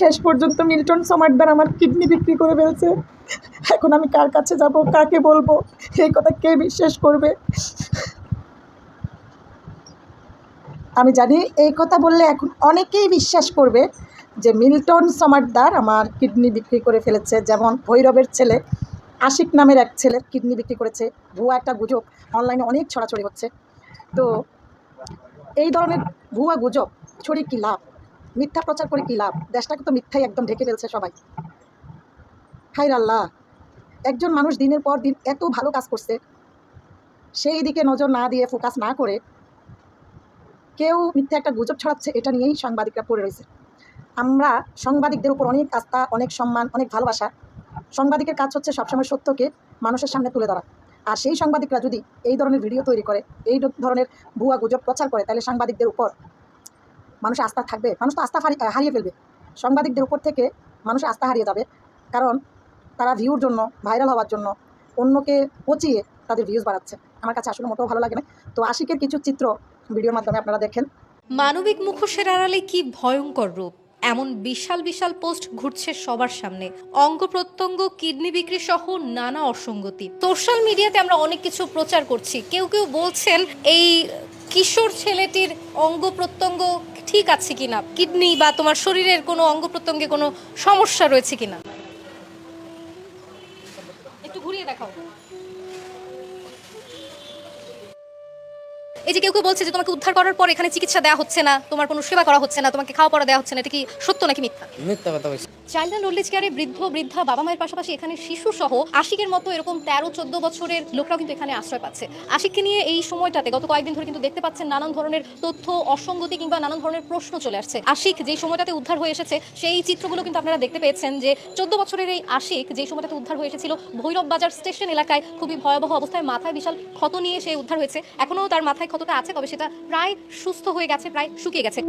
শেষ পর্যন্ত মিল্টন সমার্টদার আমার কিডনি বিক্রি করে ফেলছে। এখন আমি কার কাছে যাব, কাকে বলব? এই কথা কে বিশ্বাস করবে? আমি জানি এই কথা বললে এখন অনেকেই বিশ্বাস করবে যে মিল্টন সমার্টদার আমার কিডনি বিক্রি করে ফেলেছে। যেমন ভৈরবের ছেলে, আশিক নামের এক ছেলের কিডনি বিক্রি করেছে। ভুয়া একটা গুজব, অনলাইনে অনেক ছড়াছড়ি হচ্ছে। তো এই ধরনের ভুয়া গুজব ছড়িয়ে কী লাভ? মিথ্যা প্রচার করে কী লাভ? দেশটাকে তো মিথ্যাই একদম ঢেকে ফেলছে সবাই। হাই আল্লাহ! একজন মানুষ দিনের পর দিন এত ভালো কাজ করছে, সেই দিকে নজর না দিয়ে ফোকাস না করে কেউ মিথ্যা একটা গুজব ছড়াচ্ছে, এটা নিয়েই সাংবাদিকরা পড়ে রয়েছে। আমরা সাংবাদিকদের উপর অনেক আস্থা, অনেক সম্মান, অনেক ভালোবাসা। সাংবাদিকের কাজ হচ্ছে সবসময় সত্যকে মানুষের সামনে তুলে ধরা। আর সেই সাংবাদিকরা যদি এই ধরনের ভিডিও তৈরি করে, এই ধরনের ভুয়া গুজব প্রচার করে, তাহলে সাংবাদিকদের উপর মানুষের আস্থা থাকবে। মানুষ তো আস্থা হারি- হারিয়ে ফেলবে। সাংবাদিকদের উপর থেকে মানুষ আস্থা হারিয়ে যাবে। কারণ তারা ভিউর জন্য ভাইরাল হওয়ার জন্য অন্যকে পচিয়ে তাদের ভিউজ বাড়াচ্ছে। আমার কাছে আসলে মোটেও ভালো লাগে না। তো আশিকের কিছু চিত্র ভিডিওর মাধ্যমে আপনারা দেখেন। মানবিক মুখোশের আড়ালে কি ভয়ঙ্কর রূপ? এমন বিশাল বিশাল পোস্ট ঘুরছে সবার সামনে। অঙ্গ প্রত্যঙ্গ, কিডনি বিক্রি সহ নানা অসঙ্গতি। সোশ্যাল মিডিয়াতে আমরা অনেক কিছু প্রচার করছি। কেউ কেউ বলছেন, এই কিশোর ছেলেটির অঙ্গ প্রত্যঙ্গ ঠিক আছে কিনা? কিডনি বা তোমার শরীরের কোনো অঙ্গ প্রত্যঙ্গে কোনো সমস্যা রয়েছে কিনা? একটু ঘুরিয়ে দেখাও। এই যে কেউ কেউ বলছে যে তোমাকে উদ্ধার করার পর এখানে চিকিৎসা দেওয়া হচ্ছে না তোমার কোনো সেবা করা হচ্ছে না তোমাকে খাওয়া পড়া দেওয়া হচ্ছে না এটা কি সত্য নাকি মিথ্যা? মিথ্যা কথা বলছি। চাইল্ড অ্যান্ড ওল্ড কেয়ারে বৃদ্ধ বৃদ্ধা বাবা মায়ের পাশাপাশি এখানে শিশু সহ আশিকের মতো এরকম তেরো চোদ্দ বছরের লোকরাও কিন্তু এখানে আশ্রয় পাচ্ছে। আশিককে নিয়ে এই সময়টাতে গত কয়েকদিন ধরে কিন্তু দেখতে পাচ্ছেন নানান ধরনের তথ্য অসঙ্গতি কিংবা নানান ধরনের প্রশ্ন চলে আসছে। আশিক যেই সময়টাতে উদ্ধার হয়ে এসেছে সেই চিত্রগুলো কিন্তু আপনারা দেখতে পেয়েছেন যে চোদ্দ বছরের এই আশিক যেই সময়টাতে উদ্ধার হয়ে এসেছিল ভৈরব বাজার স্টেশন এলাকায় খুবই ভয়াবহ অবস্থায় মাথায় বিশাল ক্ষত নিয়ে সে উদ্ধার হয়েছে। এখনও তার মাথায় ক্ষতটা আছে, তবে সেটা প্রায় সুস্থ হয়ে গেছে, প্রায় শুকিয়ে গেছে।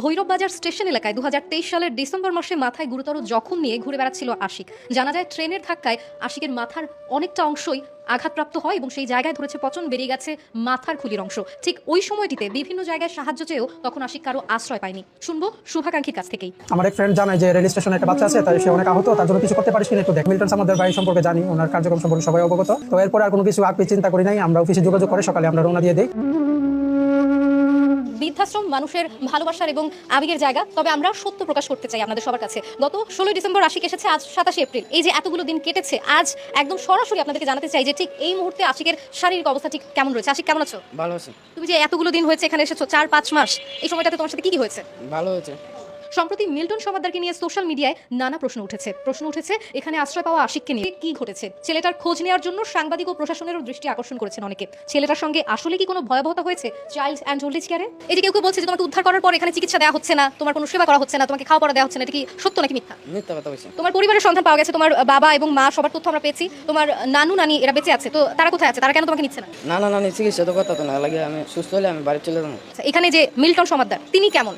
ভৈরব বাজার স্টেশন এলাকায় দুহাজার তেইশ সালের ডিসেম্বর মাসে মাথায় গুরুতর জখম নিয়ে ঘুরে বেড়াচ্ছিল আশিক। জানা যায়, ট্রেনের ধাক্কায় আশিকের মাথার অনেকটা অংশই আঘাতপ্রাপ্ত হয় এবং সেই জায়গায় ধরেছে পচন বেরিয়ে গেছে মাথার খুলির অংশ। ঠিক ওই সময়টিতে বিভিন্ন জায়গায় সাহায্য চেয়েও তখন আশিক কারও আশ্রয় পায়নি। শুনব শুভাকাঙ্ক্ষীর কাছ থেকেই। আমার এক ফ্রেন্ড জানায় যে, রেল স্টেশনে একটা বাচ্চা আছে, তাই সে অনেক আহত, তার জন্য কিছু করতে পারিস একটু দেখ। মিল্টন আমাদের বাড়ি সম্পর্কে জানি, ওনার কার্যক্রম সম্পর্কে সবাই অবগত। তো এরপর আর কোনো কিছু আপনি চিন্তা করি নাই, আমরা অফিসে যোগাযোগ করে সকালে আমরা রওনা দিয়ে দিই। বৃদ্ধাশ্রম মানুষের ভালোবাসার এবং আবেগের জায়গা। তবে আমরা সত্য প্রকাশ করতে চাই আপনাদের সবার কাছে। গত ষোলোই ডিসেম্বর আশিক এসেছে আজ সাতাশে এপ্রিল। এই যে এতগুলো দিন কেটেছে আজ একদম সরাসরি আপনাদেরকে জানাতে চাই যে ঠিক এই মুহূর্তে আশিকের শারীরিক অবস্থা ঠিক কেমন রয়েছে? আশিক কেমন আছো? ভালো আছে। তুমি যে এতগুলো দিন হয়েছে এখানে এসেছ চার পাঁচ মাস এই সময়টাতে তোমার সাথে কি কি হয়েছে? ভালো হয়েছে। সম্প্রতি মিল্টন সমাদ্দারকে নিয়ে সোশ্যাল মিডিয়ায় নানা প্রশ্ন উঠেছে। প্রশ্ন উঠেছে এখানে আশ্রয় পাওয়া আশিককে নিয়ে কি ঘটেছে? ছেলেটার খোঁজ নেওয়ার জন্য সাংবাদিক ও প্রশাসনেরও দৃষ্টি আকর্ষণ করেছেন অনেকে। ছেলেটার সঙ্গে আসলে কি কোনো ভয়াবহতা হয়েছে? চাইল্ড অ্যান্ড ওল্ড এজ কেয়ারে এই যে কেউ কেউ বলছে যে তোমাকে উদ্ধার করার পর এখানে চিকিৎসা দেওয়া হচ্ছে না তোমার কোনো সেবা করা হচ্ছে না তোমাকে খাওয়া পড়া দেওয়া হচ্ছে না এটা কি সত্য নাকি মিথ্যা? মিথ্যা কথা বলছি তোমার পরিবারের সন্ধান পাওয়া গেছে তোমার বাবা এবং মা সবার তথ্য আমরা পেয়েছি। তোমার নানু নানি এরা বেঁচে আছে তো তারা কোথায় আছে? তারা কেন তোমাকে নিচ্ছে না? না না নানি চিকিৎসা তো কথা তো না লাগে আমি সুস্থ হলে আমি বাড়ি চলে যাব। আচ্ছা, এখানে যে মিল্টন সমাদ্দার তিনি কেমন?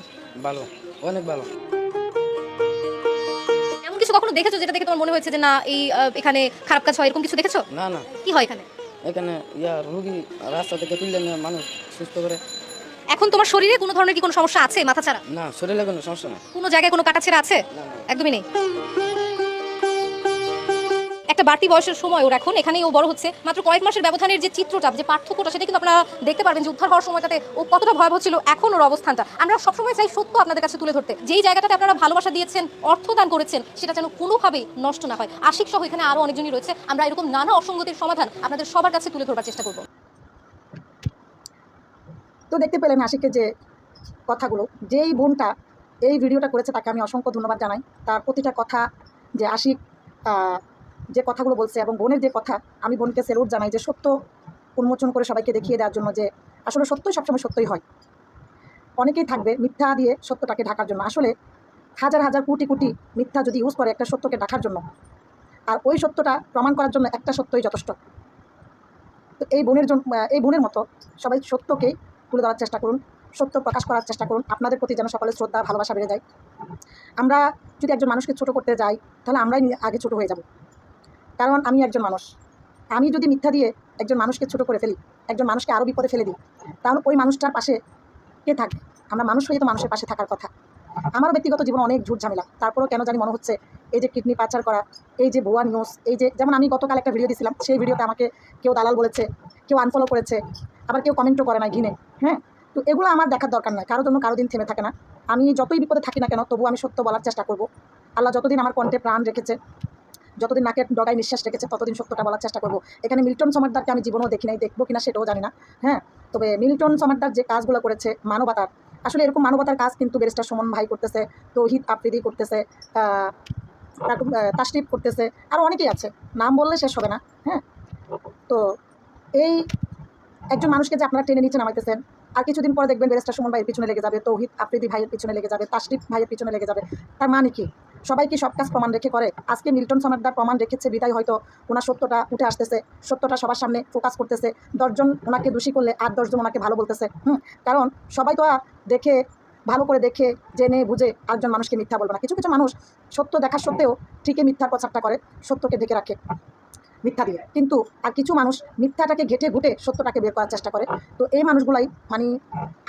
ভালো। অনেক ভালো। এমন কিছু কখনো দেখেছ যেটা দেখে তোমার মনে হয়েছে যে না এই আহ, এখানে খারাপ কাজ হয় এরকম কিছু দেখেছ? না না। কি হয় এখানে? এখানে ইয়া রুগী রাস্তা থেকে তুললে নিয়ে মানুষ সুস্থ করে। এখন তোমার শরীরে কোনো ধরনের কি কোনো সমস্যা আছে মাথা ছাড়া? না শরীরে কোনো সমস্যা নেই। কোনো জায়গায় কোনো কাটা ছেঁড়া আছে। একদমই নেই। একটা বাড়তি বয়সের সময় ওর এখন। এখানেই ও বড় হচ্ছে। মাত্র কয়েক মাসের ব্যবধানের যে চিত্রটা, যে পার্থক্যটা, সেটা কিন্তু আপনারা দেখতে পারবেন যে উদ্ধার হওয়ার সময়টাতে ও কতটা ভয়াবহ ছিল এখন ওর অবস্থানটা। আমরা সবসময় চাই সত্য আপনাদের কাছে তুলে ধরতে। যেই জায়গাটাতে আপনারা ভালোবাসা দিয়েছেন, অর্থ দান করেছেন, সেটা যেন কোনোভাবেই নষ্ট না হয়। আশিক সহ এখানে আরও অনেকজনই রয়েছে। আমরা এরকম নানা অসঙ্গতির সমাধান আপনাদের সবার কাছে তুলে ধরবার চেষ্টা করব। তো দেখতে পেলেন আশিকের যে কথাগুলো। যেই বোনটা এই ভিডিওটা করেছে, তাকে আমি অসংখ্য ধন্যবাদ জানাই। তার প্রতিটা কথা যে আশিক যে কথাগুলো বলছে এবং বোনের যে কথা, আমি বোনকে সেলুট জানাই যে সত্য উন্মোচন করে সবাইকে দেখিয়ে দেওয়ার জন্য যে আসলে সত্যই সবসময় সত্যই হয়। অনেকেই থাকবে মিথ্যা দিয়ে সত্যটাকে ঢাকার জন্য। আসলে হাজার হাজার কোটি কোটি মিথ্যা যদি ইউজ করে একটা সত্যকে ঢাকার জন্য, আর ওই সত্যটা প্রমাণ করার জন্য একটা সত্যই যথেষ্ট। তো এই বোনের জন্য এই বোনের মতো সবাই সত্যকে তুলে ধরার চেষ্টা করুন, সত্য প্রকাশ করার চেষ্টা করুন, আপনাদের প্রতি যেন সকলের শ্রদ্ধা, ভালোবাসা বেড়ে যায়। আমরা যদি একজন মানুষকে ছোট করতে যাই, তাহলে আমরাই আগে ছোট হয়ে যাব। কারণ আমি একজন মানুষ। আমি যদি মিথ্যা দিয়ে একজন মানুষকে ছোট করে ফেলি, একজন মানুষকে আরও বিপদে ফেলে দিই, তাহলে ওই মানুষটার পাশে কে থাকবে আমরা মানুষ হয়ে তো মানুষের পাশে থাকার কথা। আমার ব্যক্তিগত জীবন অনেক ঝুট ঝামেলা। তারপরেও কেন জানি মনে হচ্ছে এই যে কিডনি পাচার করা, এই যে ভুয়া নিউজ এই যে যেমন আমি গতকাল একটা ভিডিও দিয়েছিলাম সেই ভিডিওতে আমাকে কেউ দালাল বলেছে, কেউ আনফলো করেছে, আবার কেউ কমেন্টও করে না ঘিনে হ্যাঁ? তো এগুলো আমার দেখার দরকার নয় কারোর জন্য কারও দিন থেমে থাকে না। আমি যতই বিপদে থাকি না কেন তবু আমি সত্য বলার চেষ্টা করব। আল্লাহ যতদিন আমার কণ্ঠে প্রাণ রেখেছে যতদিন নাকের ডগায় নিঃশ্বাস রেখেছে ততদিন সত্যটা বলার চেষ্টা করব। এখানে মিল্টন সমারদারকে আমি জীবনেও দেখি নাই দেখব কিনা সেটাও জানি না হ্যাঁ? তবে মিল্টন সমারদার যে কাজগুলো করেছে, মানবতার, আসলে এরকম মানবতার কাজ কিন্তু ব্যারিস্টার সুমন ভাই করতেছে, তৌহিদ আফ্রিদি করতেছে তাশরিফ করতেছে আরও অনেকেই আছে, নাম বললে শেষ হবে না হ্যাঁ? তো এই একজন মানুষকে যে আপনারা টেনে নিচে নামাইতেছেন আর কিছুদিন পরে দেখবেন ব্যারিস্টার সুমন ভাইয়ের পিছনে লেগে যাবে, তৌহিদ আফ্রিদি ভাইয়ের পিছনে লেগে যাবে তাশরিফ ভাইয়ের পিছনে লেগে যাবে। তার মানে কি? সবাই কি সব কাজ প্রমাণ রেখে করে? আজকে মিল্টন সমারদার প্রমাণ রেখেছে, বিদায় হয়তো ওনার সত্যটা উঠে আসতেছে, সত্যটা সবার সামনে ফোকাস করতেছে। দশজন ওনাকে দোষী করলে আর দশজন ওনাকে ভালো বলতেছে। হুম, কারণ সবাই তো আর দেখে, ভালো করে দেখে, জেনে, বুঝে আরেকজন মানুষকে মিথ্যা বলবে না। কিছু কিছু মানুষ সত্য দেখার সত্ত্বেও ঠিকই মিথ্যার প্রচারটা করে, সত্যকে ঢেকে রাখে। মিথ্যা দিয়ে। কিন্তু আর কিছু মানুষ মিথ্যাটাকে ঘেটে ঘুটে সত্যটাকে বের করার চেষ্টা করে। তো এই মানুষগুলাই মানে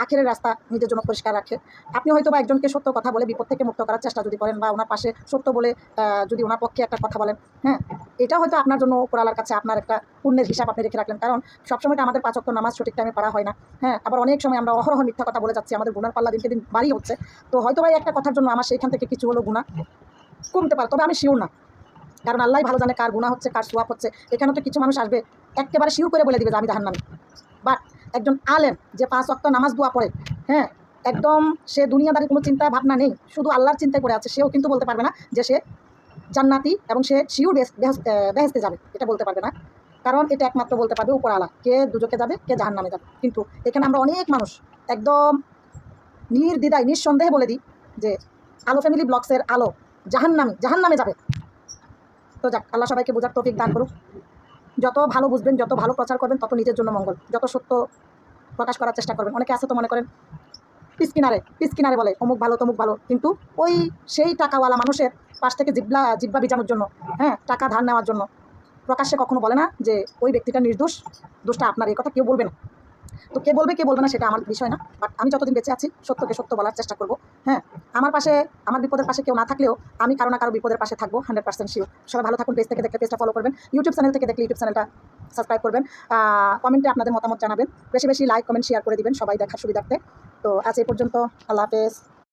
আখেরের রাস্তা নিজের জন্য পরিষ্কার রাখে। আপনি হয়তো বা একজনকে সত্য কথা বলে বিপদ থেকে মুক্ত করার চেষ্টা যদি করেন বা ওনার পাশে সত্য বলে যদি ওনার পক্ষে একটা কথা বলেন হ্যাঁ? এটা হয়তো আপনার জন্য উপরালার কাছে আপনার একটা পুণ্যের হিসাব আপনি রেখে রাখলেন। কারণ সবসময় তো আমাদের পাঁচক্ত নামাজ সঠিক টাইমে পড়া হয় না হ্যাঁ? আবার অনেক সময় আমরা অহরহ মিথ্যা কথা বলে যাচ্ছি। আমাদের গুণার পাল্লা দিনকে দিন বাড়ি হচ্ছে তো হয়তো ভাই একটা কথার জন্য আমার সেইখান থেকে কিছু হলো গুণা কমতে পারে। তবে আমি শিওর না। কারণ আল্লাহ ভালো জানে কার গুণা হচ্ছে, কার সোয়াব হচ্ছে। এখানে তো কিছু মানুষ আসবে, একেবারে শিউ করে বলে দিবে যে আমি জাহান্নামি। বাট একজন আলেম যে পাঁচ অক্ত নামাজ দোয়া পড়ে হ্যাঁ একদম সে দুনিয়াদারি কোনো চিন্তা ভাবনা নেই, শুধু আল্লাহর চিন্তায় করে আছে, সেও কিন্তু বলতে পারবে না যে সে জান্নাতি এবং সে শিউর বেহেস্তে যাবে, এটা বলতে পারবে না। কারণ এটা একমাত্র বলতে পারবে উপর আলা কে দুজকে যাবে, কে জাহান নামে যাবে। কিন্তু এখানে আমরা অনেক মানুষ একদম নির্দ্বিধায়, নিঃসন্দেহে বলে দিই যে আলো ফ্যামিলি ব্লগসের আলো জাহান্নামি, জাহান্নামে যাবে। তো যাক, আল্লাহ সবাইকে বোঝার তৌফিক দান করুক। যত ভালো বুঝবেন, যত ভালো প্রচার করবেন, তত নিজের জন্য মঙ্গল, যত সত্য প্রকাশ করার চেষ্টা করবেন। অনেকে আছে তো মনে করেন পিস কিনারে পিস কিনারে বলে, অমুক ভালো, তমুক ভালো। কিন্তু ওই সেই টাকাওয়ালা মানুষের পাশ থেকে জিব্লা, জিব্বা বিচানোর জন্য হ্যাঁ টাকা ধার নেওয়ার জন্য প্রকাশ্যে কখনো বলে না যে, ওই ব্যক্তিটা নির্দোষ, দোষটা আপনার, এই কথা কেউ বলবে না। তো কে বলবে কে বলবে না সেটা আমার বিষয় না। বাট আমি যতদিন বেঁচে আছি, সত্যকে সত্য বলার চেষ্টা করব। হ্যাঁ আমার পাশে, আমার বিপদের পাশে কেউ না থাকলেও আমি কারও না কারও বিপদের পাশে থাকব হান্ড্রেড পার্সেন্ট শিওর সবাই ভালো থাকুন পেজ থেকে দেখলে পেজটা ফলো করবেন। ইউটিউব চ্যানেল থেকে দেখলে ইউটিউব চ্যানেলটা সাবস্ক্রাইব করবেন। কমেন্টে আপনাদের মতামত জানাবেন। বেশি বেশি লাইক কমেন্ট শেয়ার করে দিবেন সবাই দেখার সুবিধার্থে। তো আজ এই পর্যন্ত, আল্লাহ হাফেজ।